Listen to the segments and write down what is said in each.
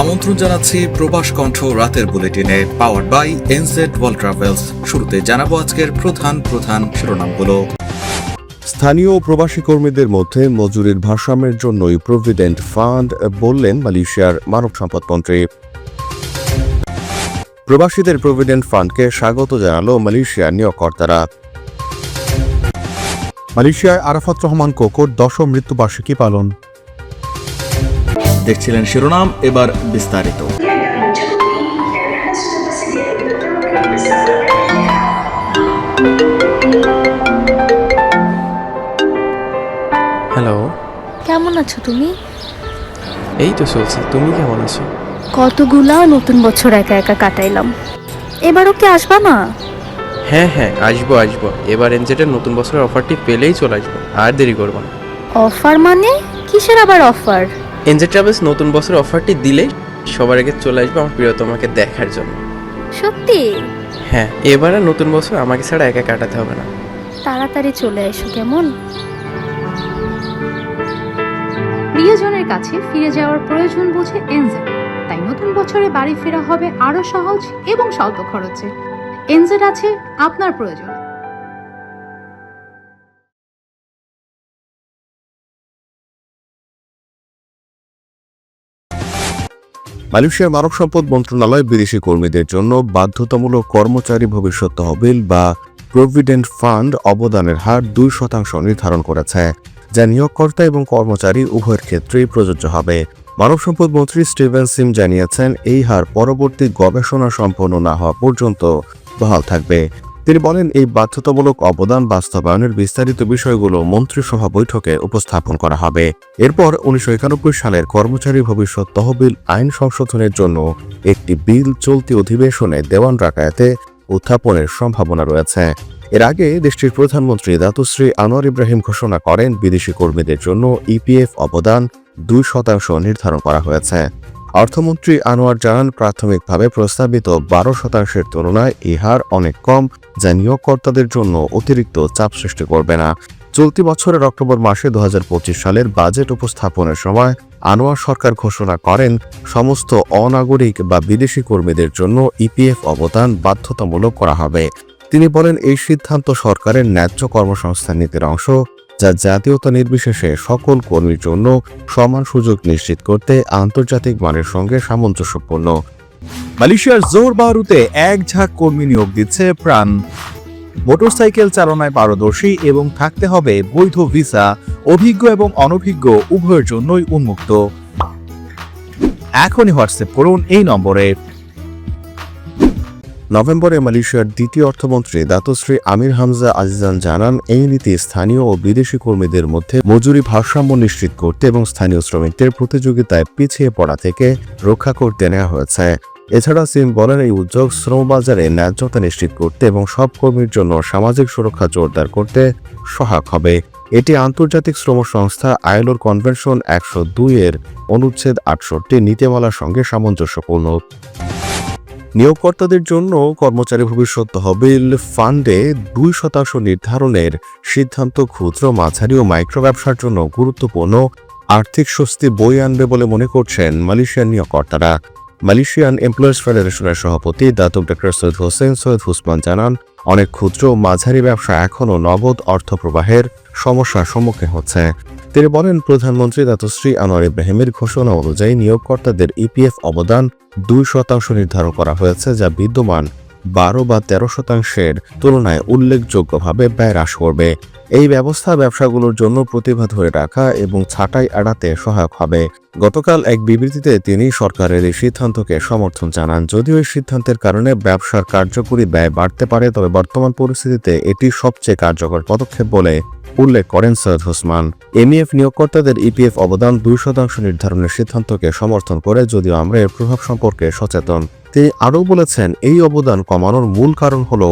আমন্ত্রণ জানাচ্ছি প্রবাস কণ্ঠ রাতের বুলেটিনে powered by NZ world travels শুরুতে জানাব আজকের প্রধান প্রধান শিরোনামগুলো। স্থানীয় প্রবাসী কর্মীদের মধ্যে মজুরির ভারসাম্যের জন্যই প্রভিডেন্ট ফান্ড বললেন মালয়েশিয়ার মানব সম্পদ মন্ত্রী প্রবাসীদের প্রভিডেন্ট ফান্ডকে স্বাগত জানালো মালয়েশিয়ার নিয়োগকর্তারা। মালয়েশিয়ায় আরাফাত রহমান কোকোর দশম মৃত্যুবার্ষিকী পালন। দেখছিলেন শিরোনাম এবার বিস্তারিত। হ্যালো কেমন আছো তুমি? এই তো চলছে। তুমি কেমন আছো? কতগুলা নতুন বছর একা একা কাটাইলাম। এবারও কি আসবা না? হ্যাঁ হ্যাঁ আসব আসব। এবার এনজেটের নতুন বছরের অফারটি পেলেই চলে আসব। আর দেরি করব না। অফার মানে? কিসের আবার অফার এনজেড ট্রাভেলস নতুন বছরের অফারটি দিলে সবার আগে চলে আসব আমার প্রিয়তমাকে দেখার জন্য। সত্যি? হ্যাঁ এবার আর নতুন বছর আমাকে ছাড়া একা কাটাতে হবে না। তাড়াতাড়ি চলে এসো কেমন? প্রিয়জনের কাছে ফিরে যাওয়ার প্রয়োজন বুঝে এনজেড তাই নতুন বছরে বাড়ি ফেরা হবে আরও সহজ এবং স্বল্প খরচে। এনজেড আছে আপনার প্রয়োজন। মালয়েশিয়ার মানব সম্পদ মন্ত্রণালয় বিদেশি কর্মীদের জন্য বাধ্যতামূলক কর্মচারী ভবিষ্যৎ তহবিল বা প্রভিডেন্ট ফান্ড অবদানের হার দুই শতাংশ নির্ধারণ করেছে, যা নিয়োগকর্তা এবং কর্মচারী উভয়ের ক্ষেত্রেই প্রযোজ্য হবে। মানব সম্পদ মন্ত্রী স্টিভেন সিম জানিয়েছেন, এই হার পরবর্তী গবেষণা সম্পন্ন না হওয়া পর্যন্ত বহাল থাকবে। তিনি বলেন, এই বাধ্যতামূলক অবদান বাস্তবায়নের বিস্তারিত বিষয়গুলো মন্ত্রিসভা বৈঠকে উপস্থাপন করা হবে। এরপর উনিশশো একানব্বই সালের কর্মচারী ভবিষ্যৎ তহবিল আইন সংশোধনের জন্য একটি বিল চলতি অধিবেশনে দেওয়ান রাকায়াতে উত্থাপনের সম্ভাবনা রয়েছে। এর আগে দেশটির প্রধানমন্ত্রী দাতুশ্রী আনোয়ার ইব্রাহিম ঘোষণা করেন, বিদেশি কর্মীদের জন্য ইপিএফ অবদান দুই শতাংশ নির্ধারণ করা হয়েছে। অর্থমন্ত্রী আনোয়ার জানান, প্রাথমিকভাবে প্রস্তাবিত বারো শতাংশের তুলনায় এই হার অনেক কম, যা নিয়োগকর্তাদের জন্য অতিরিক্ত চাপ সৃষ্টি করবে না। চলতি বছরের অক্টোবর মাসে দু হাজার পঁচিশ সালের বাজেট উপস্থাপনের সময় আনোয়ার সরকার ঘোষণা করেন, সমস্ত অনাগরিক বা বিদেশি কর্মীদের জন্য ইপিএফ অবদান বাধ্যতামূলক করা হবে। তিনি বলেন, এই সিদ্ধান্ত সরকারের ন্যায্য কর্মসংস্থান নীতির অংশ যা জাতীয়তা নির্বিশেষে সকল কর্মীর জন্য সমান সুযোগ নিশ্চিত করতে আন্তর্জাতিক মানের সঙ্গে সামঞ্জস্যপূর্ণ। মালয়েশিয়ার জোর বারুতে এক ঝাঁক কর্মী নিয়োগ দিচ্ছে প্রাণ। মোটরসাইকেল চালনায় পারদর্শী এবং থাকতে হবে বৈধ ভিসা, অভিজ্ঞ এবং অনভিজ্ঞ, উভয়ের জন্যই উন্মুক্ত। এখনই হোয়াটসঅ্যাপ করুন এই নম্বরে। নভেম্বরে মালয়েশিয়ার দ্বিতীয় অর্থমন্ত্রী দাতশ্রী আমির হামজা আজিজান জানান, এই নীতি স্থানীয় ও বিদেশি কর্মীদের মধ্যে মজুরি ভারসাম্য নিশ্চিত করতে এবং স্থানীয় শ্রমিকদের প্রতিযোগিতায় পিছিয়ে পড়া থেকে রক্ষা করতে নেওয়া হয়েছে। এছাড়া সিম বলেন, এই উদ্যোগ শ্রমবাজারে ন্যায্যতা নিশ্চিত করতে এবং সব কর্মীর জন্য সামাজিক সুরক্ষা জোরদার করতে সহায়ক হবে। এটি আন্তর্জাতিক শ্রম সংস্থা আইলোর কনভেনশন একশো দুই এর অনুচ্ছেদ আটষট্টি নীতিমালার সঙ্গে সামঞ্জস্যপূর্ণ। নিয়োগকর্তাদের জন্য কর্মচারী ভবিষ্যৎ তহবিল ফান্ডে দুই শতাংশ নির্ধারণের সিদ্ধান্ত ক্ষুদ্র, মাঝারি ও মাইক্রো ব্যবসার জন্য গুরুত্বপূর্ণ। আর্থিক স্বস্তি বই আনবে বলে মনে করছেন মালয়েশিয়ান নিয়োগকর্তারা। মালয়েশিয়ান এমপ্লয়ার্স ফেডারেশনের সভাপতি Datuk doctor Syed Hussain Syed Husman জানান, অনেক ক্ষুদ্র ও মাঝারি ব্যবসা এখনও নগদ অর্থ প্রবাহের সমস্যার সম্মুখীন হচ্ছে। তিনি বলেন, প্রধানমন্ত্রী দাতশ্রী আনোয়ার ইব্রাহিমের ঘোষণা অনুযায়ী নিয়োগকর্তাদের ইপিএফ অবদান দুই শতাংশ নির্ধারণ করা হয়েছে, যা বিদ্যমান বারো বা তেরো শতাংশের তুলনায় উল্লেখযোগ্যভাবে ব্যয় হ্রাস করবে। এই ব্যবস্থা ব্যবসাগুলোর জন্য প্রতিভা ধরে রাখা এবং ছাঁটাই এড়াতে সহায়ক হবে। গতকাল এক বিবৃতিতে তিনি সরকারের এই সিদ্ধান্তকে সমর্থন জানান। যদিও এই সিদ্ধান্তের কারণে ব্যবসার কার্যকরী ব্যয় বাড়তে পারে, তবে বর্তমান পরিস্থিতিতে এটি সবচেয়ে কার্যকর পদক্ষেপ বলে উল্লেখ করেন সৈয়দ হোসমান এমইএফ নিয়োগকর্তাদের ইপিএফ অবদান দুই শতাংশ নির্ধারণের সিদ্ধান্তকে সমর্থন করে, যদিও আমরা এর প্রভাব সম্পর্কে সচেতন। তিনি আরও বলেছেন, এই অবদান কমানোর মূল কারণ হল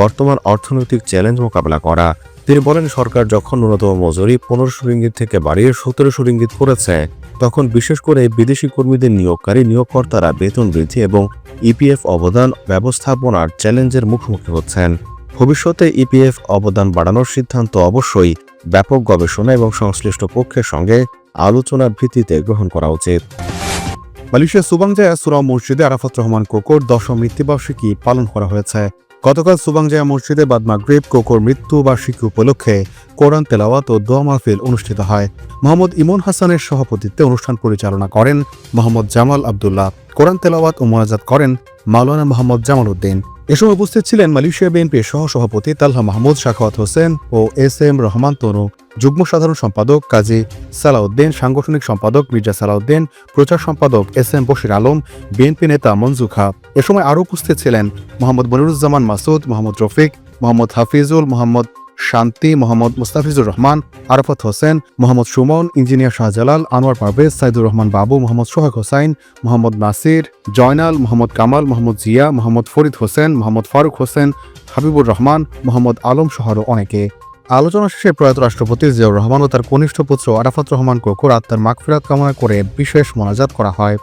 বর্তমান অর্থনৈতিক চ্যালেঞ্জ মোকাবেলা করা। তিনি বলেন, সরকার যখন ন্যূনতম মজুরি পনেরোশো রিঙ্গিত থেকে বাড়িয়ে সতেরোশো রিঙ্গিত করেছে, তখন বিশেষ করে বিদেশি কর্মীদের নিয়োগকারী নিয়োগকর্তারা বেতন বৃদ্ধি এবং ইপিএফ অবদান ব্যবস্থাপনার চ্যালেঞ্জের মুখোমুখি হচ্ছেন। ভবিষ্যতে ইপিএফ অবদান বাড়ানোর সিদ্ধান্ত অবশ্যই ব্যাপক গবেষণা এবং সংশ্লিষ্ট পক্ষের সঙ্গে আলোচনার ভিত্তিতে গ্রহণ করা উচিত। মালয়েশিয়ার সুবাংজায়া সুরা মসজিদে আরাফাত রহমান কোকোর দশম মৃত্যুবার্ষিকী পালন করা হয়েছে। গতকাল সুবাংজায়া মসজিদে বাদ মাগরিব কোকোর মৃত্যু বার্ষিকী উপলক্ষে কোরআন তেলাওয়াত ও দোয়া মাহফিল অনুষ্ঠিত হয়। মোহাম্মদ ইমন হাসানের সভাপতিত্বে অনুষ্ঠান পরিচালনা করেন মোহাম্মদ জামাল আবদুল্লাহ। কোরআন তেলাওয়াত ও মোনাজাত করেন মাওলানা মোহাম্মদ জামাল উদ্দিন। এ সময় উপস্থিত ছিলেন মালয়েশিয়া বিএনপির সহ সভাপতি তালহা মাহমুদ, শাখাওয়াত হোসেন ও এস এম রহমান তনু। যুগ্ম সাধারণ সম্পাদক কাজী সালাউদ্দিন, সাংগঠনিক সম্পাদক মির্জা সালাউদ্দিন, প্রচার সম্পাদক এস এম বশির আলম, বিএনপি নেতা মঞ্জু খা। এ সময় আরও উপস্থিত ছিলেন মোহাম্মদ মনিরুজ্জামান মাসুদ, মোহাম্মদ রফিক, মোহাম্মদ হাফিজুল মোহাম্মদ শান্তি, মোহাম্মদ মুস্তাফিজুর রহমান, আরাফাত হোসেন, মোহাম্মদ সুমন, ইঞ্জিনিয়ার শাহজালাল, আনোয়ার পারভেজ, সাইদুর রহমান বাবু, মোহাম্মদ সোহাগ হোসাইন, মোহাম্মদ নাসির, জয়নাল, মোহাম্মদ কামাল, মোহাম্মদ জিয়া, মোহাম্মদ ফরিদ হোসেন, মোহাম্মদ ফারুক হোসেন, হাবিবুর রহমান, মোহাম্মদ আলম সহ আরও অনেকে। আলোচনা শেষে প্রয়াত রাষ্ট্রপতি জিয়াউর রহমান ও তার কনিষ্ঠ পুত্র আরাফাত রহমান কোকুর আত্মার মাগফিরাত কামনা করে বিশেষ মোনাজাত করা হয়।